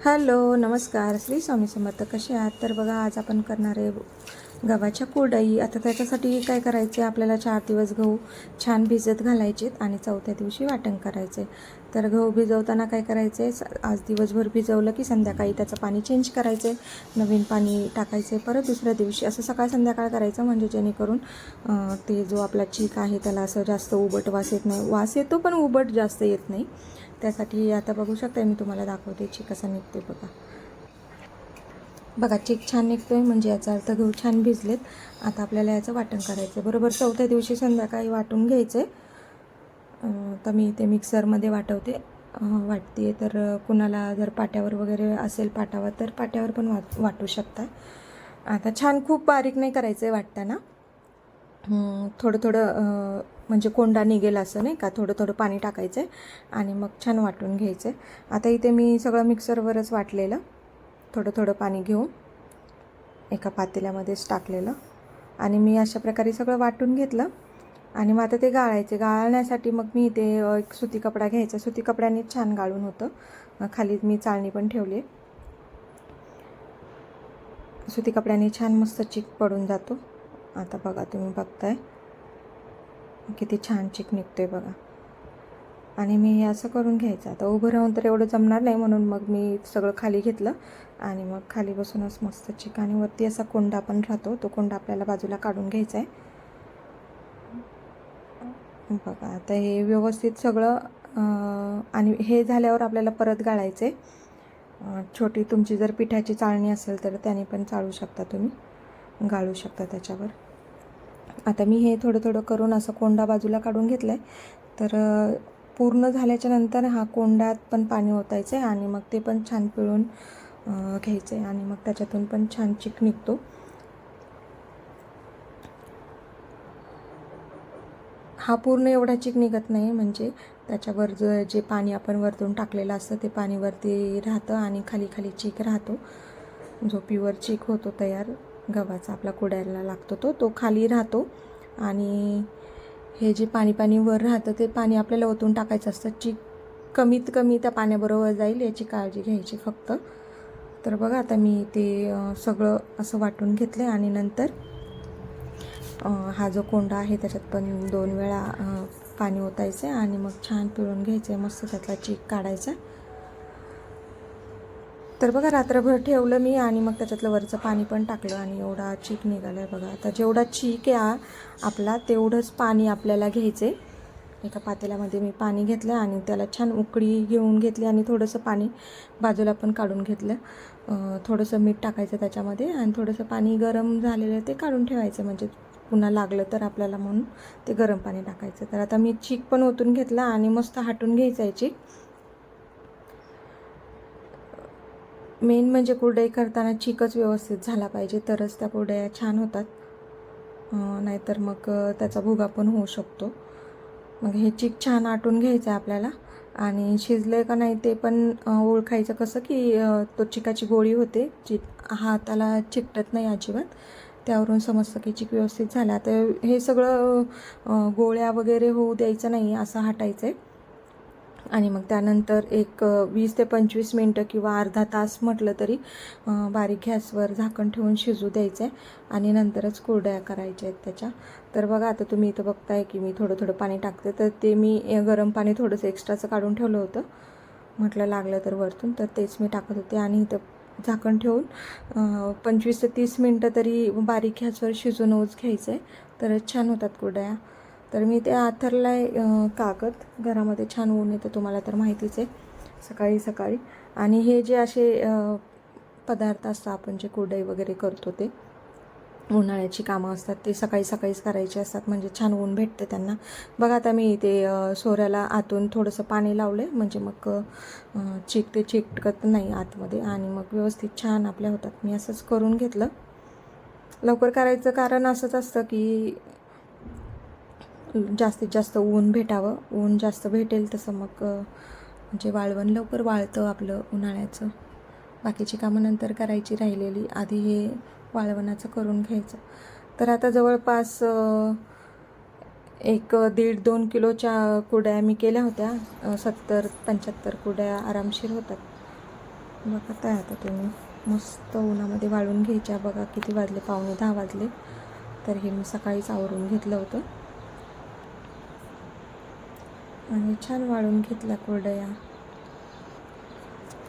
Hello नमस्कार. श्री स्वामी समर्थ कसे आहात? तर बघा आज आपण करणार आहे गव्हाच्या कुरडई. आता त्याच्यासाठी काय करायचे? आपल्याला चार दिवस गहू छान भिजत घालायचेत आणि चौथ्या दिवशी वाटण करायचे तर गहू भिजवताना काय करायचे आज दिवसभर भिजवलं की संध्याकाळी त्याचं पाणी चेंज करायचे नवीन पाणी टाकायचे परत दुसऱ्या दिवशी असं सकाळ संध्याकाळ करायचं म्हणजे जेणेकरून ते जो आपला चीक आहे त्याला असं जास्त उबट वास येत नाही. वास येतो पण उबट जास्त येत नाही. त्यासाठी आता बघू शकता मी तुम्हाला दाखवते चीक कसा निघते बघा. बघा चीक छान निघतो आहे म्हणजे याचा अर्थ गहू छान भिजलेत. आता आपल्याला याचं वाटण करायचं बरोबर चौथ्या दिवशी संध्याकाळी वाटून घ्यायचं तर मी ते मिक्सरमध्ये वाटवते. वाटते तर कुणाला जर पाट्यावर वगैरे असेल पाटावर तर पाट्यावर पण वाट वाटू शकता आता छान खूप बारीक नाही करायचं आहे वाटताना थोडं थोडं म्हणजे कोंडा निघेल असं नाही का? थोडं थोडं पाणी टाकायचं आहे आणि मग छान वाटून घ्यायचं आहे आता इथे मी सगळं मिक्सरवरच वाटलेलं. थोडं थोडं पाणी घेऊन एका पातेल्यामध्येच टाकलेलं. आणि मी अशा प्रकारे सगळं वाटून घेतलं. आणि मग आता ते गाळायचे. गाळण्यासाठी मग मी ते एक सुती कपडा घ्यायचा. सुती कपड्याने छान गाळून होतं. खाली मी चाळणी पण ठेवली. आहे सुती कपड्याने छान मस्त चिक पडून जातो. आता बघा तुम्ही बघताय. किती छान चिक आहे बघा. आणि मी हे असं करून घ्यायचं. आता उभं राहून तर एवढं जमणार नाही म्हणून मग मी सगळं खाली घेतलं आणि मग खाली बसूनच मस्त चिक आणि वरती असा कोंडा पण राहतो. तो कोंडा आपल्याला बाजूला काढून घ्यायचा आहे बघा आता हे व्यवस्थित सगळं आणि हे झाल्यावर आपल्याला परत गाळायचं आहे छोटी तुमची जर पिठाची चाळणी असेल तर त्याने पण चाळू शकता तुम्ही. गाळू शकता त्याच्यावर. आता मी हे थोडं थोडं करून असं कोंडा बाजूला काढून घेतलं आहे तर पूर्ण झाल्याच्यानंतर हा कोंडात पण पाणी ओतायचं आहे आणि मग ते पण छान पिळून घ्यायचं आहे आणि मग त्याच्यातून पण छान चिक निघतो. हा पूर्ण एवढा चिक निघत नाही म्हणजे त्याच्यावर ज जे पाणी आपण वरतून टाकलेलं असतं ते पाणीवरती राहतं आणि खाली खाली चिक राहतो. जो प्युअर चिक होतो तयार. गव्हाचा आपला कुडायला लागतो तो. तो खाली राहतो आणि हे जे पाणी पाणी वर राहतं ते पाणी आपल्याला ओतून टाकायचं असतं. जी कमीत कमी त्या पाण्याबरोबर जाईल याची काळजी घ्यायची फक्त. तर बघा आता मी ते सगळं असं वाटून घेतलं आणि नंतर हा जो कोंडा आहे त्याच्यात पण दोन वेळा पाणी ओतायचं आहे आणि मग छान पिळून घ्यायचं आहे मस्त त्यातला चीक काढायचा. तर बघा रात्रभर ठेवलं मी आणि मग त्याच्यातलं वरचं पाणी पण टाकलं आणि एवढा चीक निघाला आहे बघा. आता जेवढा चीक आहे आपला तेवढंच पाणी आपल्याला घ्यायचं आहे एका पातेल्यामध्ये मी पाणी घेतलं आणि त्याला छान उकळी घेऊन घेतली आणि थोडंसं पाणी बाजूला पण काढून घेतलं. थोडंसं मीठ टाकायचं त्याच्यामध्ये आणि थोडंसं पाणी गरम झालेलं ते काढून ठेवायचं. म्हणजे पुन्हा लागलं तर आपल्याला म्हणून ते गरम पाणी टाकायचं. तर आता मी चीक पण ओतून घेतला आणि मस्त हाटून घ्यायचा आहे चीक. मेन म्हणजे कुरडई करताना चिकच व्यवस्थित झाला पाहिजे तरच त्या कुरडया छान होतात. नाहीतर मग त्याचा भुगा पण होऊ शकतो. मग हे चीक छान आटून घ्यायचं आहे आपल्याला. आणि शिजलं का नाही ते पण ओळखायचं कसं की तो चिकाची गोळी होते. जी हाताला चिकटत नाही अजिबात. त्यावरून समजतं की चिक व्यवस्थित झाला. तर हे सगळं गोळ्या वगैरे होऊ द्यायचं नाही असं हटायचं आहे आणि मग त्यानंतर एक वीस ते पंचवीस मिनटं किंवा अर्धा तास म्हटलं तरी बारीक गॅसवर झाकण ठेवून शिजू द्यायचं आहे आणि नंतरच कुरड्या करायच्या आहेत त्याच्या. तर बघा आता तुम्ही इथं बघताय की मी थोडं थोडं पाणी टाकते. तर ते मी गरम पाणी थोडंसं एक्स्ट्राचं काढून ठेवलं होतं. म्हटलं लागलं तर वरतून तर तेच मी टाकत होते आणि इथं झाकण ठेवून पंचवीस ते तीस मिनटं तरी बारीक गॅसवर शिजवूनच घ्यायचं आहे तरच छान होतात कुरड्या. तर मी ते आथरला कागद घरामध्ये छान ऊन येतं तुम्हाला तर माहितीच आहे सकाळी सकाळी. आणि हे जे असे पदार्थ असतात आपण जे कुरडई वगैरे करतो ते उन्हाळ्याची कामं असतात ते सकाळी सकाळीच करायचे असतात म्हणजे छान ऊन भेटते त्यांना. बघा आता मी ते सोऱ्याला आतून थोडंसं पाणी लावलं आहे म्हणजे मग चिकते चिक ते नाही आतमध्ये आणि मग व्यवस्थित छान आपल्या होतात. मी असंच करून घेतलं. लवकर करायचं कारण असंच असतं की जास्तीत जास्त ऊन भेटावं. ऊन जास्त भेटेल तसं मग म्हणजे वाळवण लवकर वाळतं आपलं उन्हाळ्याचं. बाकीची कामं नंतर करायची राहिलेली. आधी हे वाळवणाचं करून घ्यायचं. तर आता जवळपास एक दीड दोन किलोच्या कुड्या मी केल्या होत्या. सत्तर पंच्याहत्तर कुड्या आरामशीर होतात. बघा काय आता तुम्ही मस्त उन्हामध्ये वाळून घ्यायच्या. बघा किती वाजले पावणे दहा वाजले. तर हे मी सकाळीच आवरून घेतलं होतं. आणि छान वाळून घेतल्या कोरडया.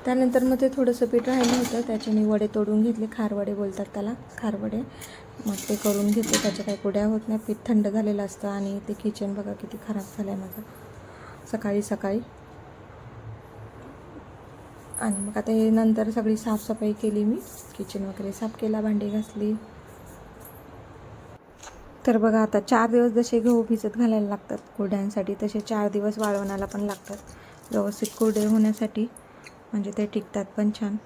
त्यानंतर मग ते थोडंसं पीठ राहिलं होतं त्याचे मी वडे तोडून घेतले. खारवडे बोलतात त्याला खारवडे. मग ते करून घेतले त्याच्या काही कुड्या होत नाही. पीठ थंड झालेलं असतं आणि ते किचन बघा किती खराब झालं आहे माझं. सकाळी सकाळी. आणि मग आता हे नंतर सगळी साफसफाई केली मी. किचन वगैरे साफ केला भांडी घासली. तर बघा आता चार दिवस जसे गहू भिजत घालायला लागतात कुरड्यांसाठी तसे चार दिवस वाळवण्याला पण लागतात. व्यवस्थित कुरडे होण्यासाठी म्हणजे ते टिकतात पण छान.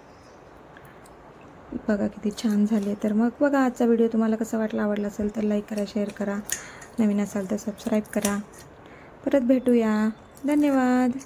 बघा किती छान झाले. तर मग बघा आजचा व्हिडिओ तुम्हाला कसा वाटला आवडला असेल तर लाईक करा शेअर करा. नवीन असाल तर सबस्क्राईब करा. परत भेटूया. धन्यवाद.